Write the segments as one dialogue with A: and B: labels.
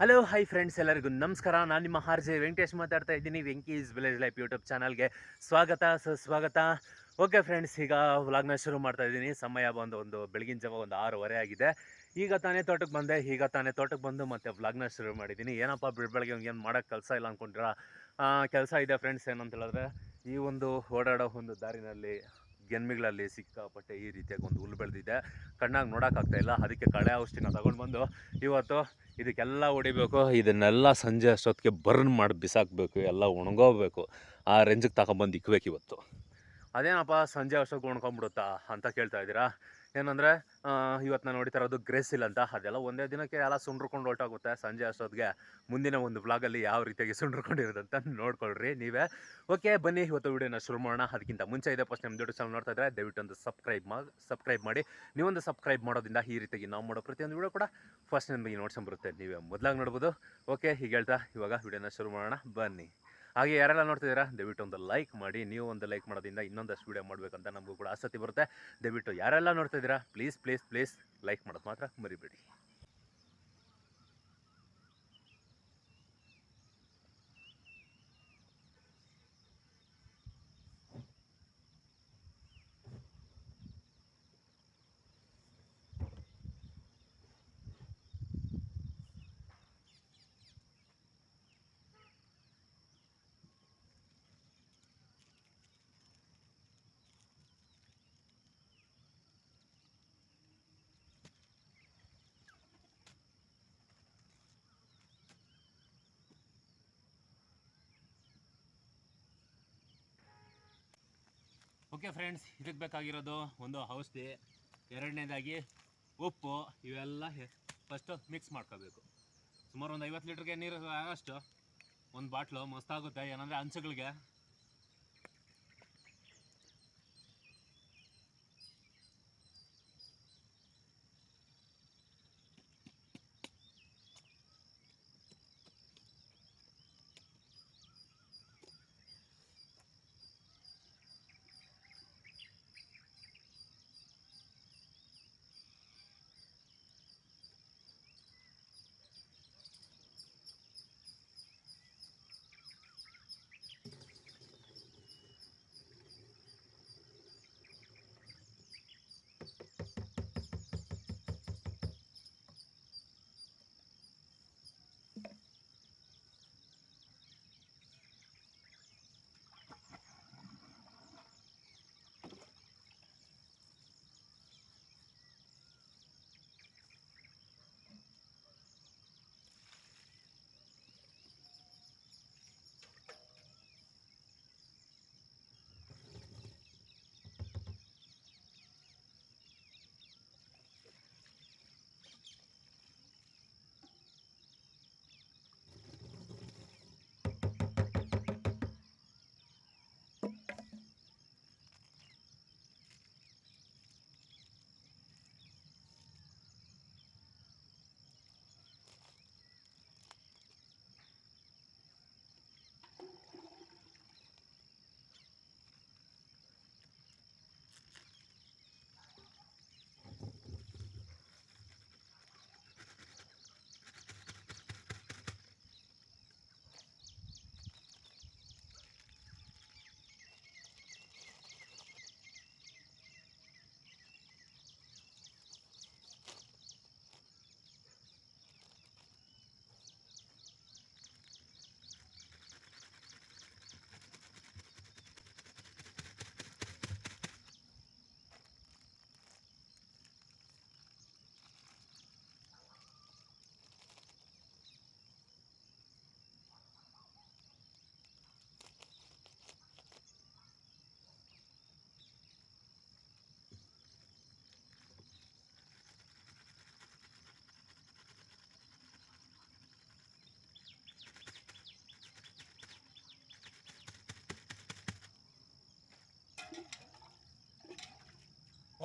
A: Hello hi friends ಎಲ್ಲರಿಗೂ ನಮಸ್ಕಾರ. ನಾನು ನಿಮ್ಮ ಆರ್ ವೆಂಕಟೇಶ್ ಮಾತಾಡ್ತಾ ಇದ್ದೀನಿ ವೆಂಕೀಸ್ ವಿಲೇಜ್ ಲೈಫ್ ಯೂಟ್ಯೂಬ್ ಚಾನಲ್ಗೆ ಸ್ವಾಗತ, ಸುಸ್ವಾಗತ. ಓಕೆ ಫ್ರೆಂಡ್ಸ್ ಈಗ ವ್ಲಾಗ್ನ ಶುರು ಮಾಡ್ತಾ ಇದ್ದೀನಿ. ಸಮಯ ಬಂದು ಒಂದು, ಬೆಳಗಿನ ಜಾವ ಒಂದು ಆರೂವರೆ ಆಗಿದೆ. ಈಗ ತಾನೇ ತೋಟಕ್ಕೆ ಬಂದೆ, ಈಗ ತಾನೇ ತೋಟಕ್ಕೆ ಬಂದು ಮತ್ತೆ ವ್ಲಾಗ್ನ ಶುರು ಮಾಡಿದ್ದೀನಿ. ಏನಪ್ಪ, ಬೆಳಗ್ಗೆ ಏನು ಮಾಡೋಕ್ಕೆ ಕೆಲಸ ಇಲ್ಲ ಅಂದ್ಕೊಂಡಿರ ಕೆಲಸ ಇದೆ ಫ್ರೆಂಡ್ಸ್ ಏನಂತ ಹೇಳಿದ್ರೆ, ಈ ಒಂದು ಓಡಾಡೋ ಒಂದು ದಾರಿನಲ್ಲಿ ಗೆನ್ಮಿಗಳಲ್ಲಿ ಸಿಕ್ಕಾಪಟ್ಟೆ ಈ ರೀತಿಯಾಗಿ ಒಂದು ಹುಲ್ಲು ಬೆಳೆದಿದೆ. ಕಣ್ಣಾಗಿ ನೋಡೋಕ್ಕಾಗ್ತಾ ಇಲ್ಲ. ಅದಕ್ಕೆ ಕಳೆ ಔಷಧಿನ ತಗೊಂಡು ಬಂದು ಇವತ್ತು ಇದಕ್ಕೆಲ್ಲ ಹೊಡಿಬೇಕು. ಇದನ್ನೆಲ್ಲ ಸಂಜೆ ಅಷ್ಟೊತ್ತಿಗೆ ಬರ್ನ್ ಮಾಡಿ ಬಿಸಾಕಬೇಕು. ಎಲ್ಲ ಒಣಗೋಬೇಕು ಆ ರೇಂಜಿಗೆ ತಗೊಂಬಂದು ಇಕ್ಬೇಕು ಇವತ್ತು. ಅದೇನಪ್ಪ ಸಂಜೆ ಅಷ್ಟೊತ್ತಿಗೆ ಒಣ್ಕೊಂಬಿಡುತ್ತಾ ಅಂತ ಕೇಳ್ತಾ ಇದ್ದೀರಾ? ಏನಂದರೆ ಇವತ್ತು ನಾನು ನೋಡ್ತಾ ಇರೋದು ಗ್ರೇಸಿಲ್ ಅಂತ. ಅದೆಲ್ಲ ಒಂದೇ ದಿನಕ್ಕೆ ಎಲ್ಲ ಸುಂಡ್ರಕೊಂಡು ಹೊರಟೋಗುತ್ತೆ ಸಂಜೆ ಅಷ್ಟೊತ್ತಿಗೆ. ಮುಂದಿನ ಒಂದು ವ್ಲಾಗಲ್ಲಿ ಯಾವ ರೀತಿಯಾಗಿ ಸುಂಡ್ರಕೊಂಡಿರೋದಂತ ನೋಡ್ಕೊಳ್ರಿ ನೀವೇ. ಓಕೆ ಬನ್ನಿ, ಇವತ್ತು ವಿಡಿಯೋನ ಶುರು ಮಾಡೋಣ. ಅದಕ್ಕಿಂತ ಮುಂಚೆ ಇದೆ ಫಸ್ಟ್ ನಿಮ್ಮ ದೊಡ್ಡ ಚಾನಲ್ ನೋಡ್ತಾ ಇದ್ದರೆ ದಯವಿಟ್ಟು ಒಂದು ಸಬ್ಸ್ಕ್ರೈಬ್ ಮಾ ಸಬ್ಸ್ಕ್ರೈಬ್ ಮಾಡಿ. ನೀವೊಂದು ಸಬ್ಸ್ಕ್ರೈಬ್ ಮಾಡೋದ್ರಿಂದ ಈ ರೀತಿಯಾಗಿ ನಾವು ಮಾಡೋ ಪ್ರತಿಯೊಂದು ವಿಡಿಯೋ ಕೂಡ ಫಸ್ಟ್ ನಿಮಗೆ ನೋಡ್ಸ್ಕೊಂಬರುತ್ತೆ ನೀವೇ ಮೊದಲಾಗಿ ನೋಡ್ಬೋದು. ಓಕೆ ಹೀಗೆ ಹೇಳ್ತಾ ಇವಾಗ ವಿಡಿಯೋನ ಶುರು ಮಾಡೋಣ. ಬನ್ನಿ. ಹಾಗೆ ಯಾರೆಲ್ಲ ನೋಡ್ತಿದ್ದೀರಾ, ದಯವಿಟ್ಟು ಒಂದು ಲೈಕ್ ಮಾಡಿ, ನೀವು ಒಂದು ಲೈಕ್ ಮಾಡೋದ್ರಿಂದ ಇನ್ನೊಂದಷ್ಟು ವಿಡಿಯೋ ಮಾಡಬೇಕಂತ ನಮಗೂ ಕೂಡ ಆಸಕ್ತಿ ಬರುತ್ತೆ. ದಯವಿಟ್ಟು ಯಾರೆಲ್ಲ ನೋಡ್ತಿದ್ದೀರಾ ಪ್ಲೀಸ್ ಪ್ಲೀಸ್ ಪ್ಲೀಸ್ ಲೈಕ್ ಮಾಡೋದು ಮಾತ್ರ ಮರಿಬೇಡಿ. ಓಕೆ ಫ್ರೆಂಡ್ಸ್ ಇದಕ್ಕೆ ಬೇಕಾಗಿರೋದು ಒಂದು ಔಷಧಿ. ಎರಡನೇದಾಗಿ ಉಪ್ಪು, ಇವೆಲ್ಲ ಫಸ್ಟು ಮಿಕ್ಸ್ ಮಾಡ್ಕೋಬೇಕು. ಸುಮಾರು ಒಂದು ಐವತ್ತು ಲೀಟ್ರಿಗೆ ನೀರು ಆಗೋಷ್ಟು ಒಂದು ಬಾಟ್ಲು ಮಸ್ತಾಗುತ್ತೆ. ಏನಂದರೆ ಅಂಚುಗಳಿಗೆ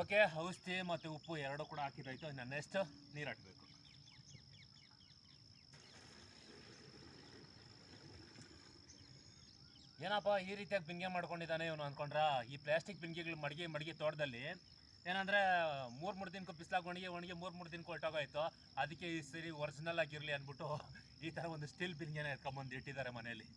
A: ಓಕೆ, ಔಷಧಿ ಮತ್ತು ಉಪ್ಪು ಎರಡೂ ಕೂಡ ಹಾಕಿದ್ದಾಯ್ತು ಇನ್ನು ನೆಕ್ಸ್ಟ್ ನೀರು ಹಾಕಬೇಕು. ಏನಪ್ಪ, ಈ ರೀತಿಯಾಗಿ ಬಿಂಗೆ ಮಾಡ್ಕೊಂಡಿದ್ದಾನೆ ಇವನು ಅಂದ್ಕೊಂಡ್ರ ಈ ಪ್ಲಾಸ್ಟಿಕ್ ಬಿಂಗೆಗಳು ಮಡಿಗೆ ಮಡಿಗೆ ತೋಟದಲ್ಲಿ ಏನಂದ್ರೆ, ಮೂರು ಮೂರು ದಿನಕ್ಕೂ ಬಿಸಿಲಾಗಿ ಒಣಗಿ ಒಣಗಿ ಮೂರು ಮೂರು ದಿನಕ್ಕೆ ಹೊರಟೋಗೋಯ್ತು. ಅದಕ್ಕೆ ಈ ಸರಿ ಒರಿಜಿನಲ್ ಆಗಿರಲಿ ಅಂದ್ಬಿಟ್ಟು ಈ ತರ ಒಂದು ಸ್ಟೀಲ್ ಬಿಂಗೆನ ಎತ್ಕೊಂಬಂದು ಇಟ್ಟಿದ್ದಾರೆ ಮನೆಯಲ್ಲಿ.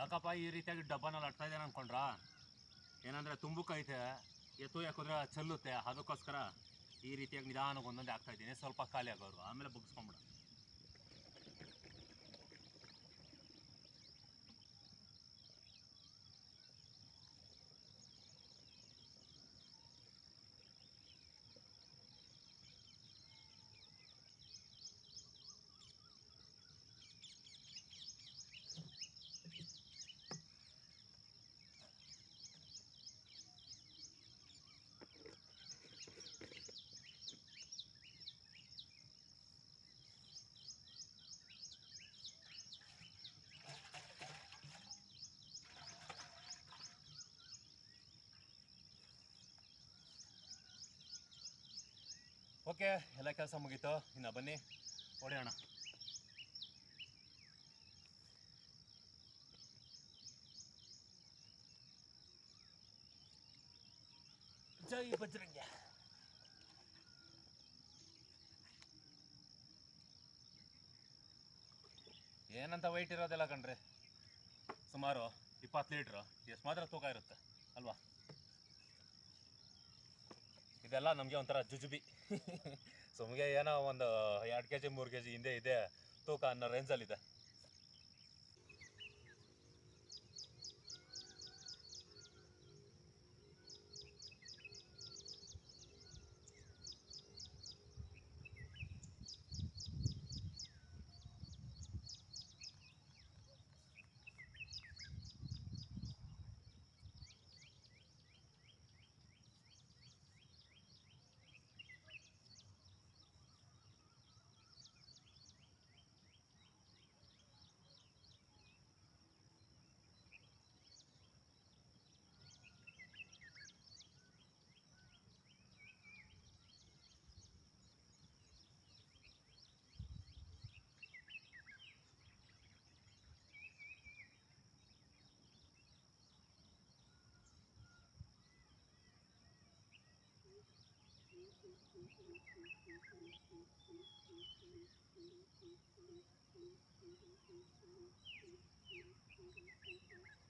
A: ಯಾಕಪ್ಪ ಈ ರೀತಿಯಾಗಿ ಡಬ್ಬನಲ್ಲಿ ಅಟ್ತಾ ಇದ್ದೇನೆ ಅನ್ಕೊಂಡ್ರಾ? ಏನಂದ್ರೆ ತುಂಬಕ್ಕೈತೆ ಎತ್ತು ಯಾಕಂದ್ರೆ ಚೆಲ್ಲುತ್ತೆ. ಅದಕ್ಕೋಸ್ಕರ ಈ ರೀತಿಯಾಗಿ ನಿಧಾನಕ್ಕೆ ಒಂದೊಂದೇ ಆಗ್ತಾ ಇದ್ದೀನಿ. ಸ್ವಲ್ಪ ಖಾಲಿ ಆಗೋರು. ಆಮೇಲೆ ಬಗ್ಸ್ಕೊಂಬಿಡ ಓಕೆ, ಎಲ್ಲ ಕೆಲಸ ಮುಗೀತು. ಇನ್ನು ಬನ್ನಿ. ಹೊಡೆಯೋಣ ಜೈ ಬಜರಂಗ ಏನಂತ ವೈಟ್ ಇರೋದಿಲ್ಲ ಕಣ್ರಿ? ಸುಮಾರು ಇಪ್ಪತ್ತು ಲೀಟ್ರು. ಎಷ್ಟು ಮಾತ್ರ ತೂಕ ಇರುತ್ತೆ, ಅಲ್ವಾ? ಇದೆಲ್ಲ ನಮಗೆ ಒಂಥರ ಜುಜುಬಿ. ಸುಮ್ಗೆ ಏನೋ ಒಂದು ಎರಡು ಕೆ ಜಿ ಮೂರು ಕೆ ಜಿ ಹಿಂದೆ ಇದೆ ತೂಕ ಅನ್ನೋ ರೇಂಜಲ್ಲಿದೆ Thank you.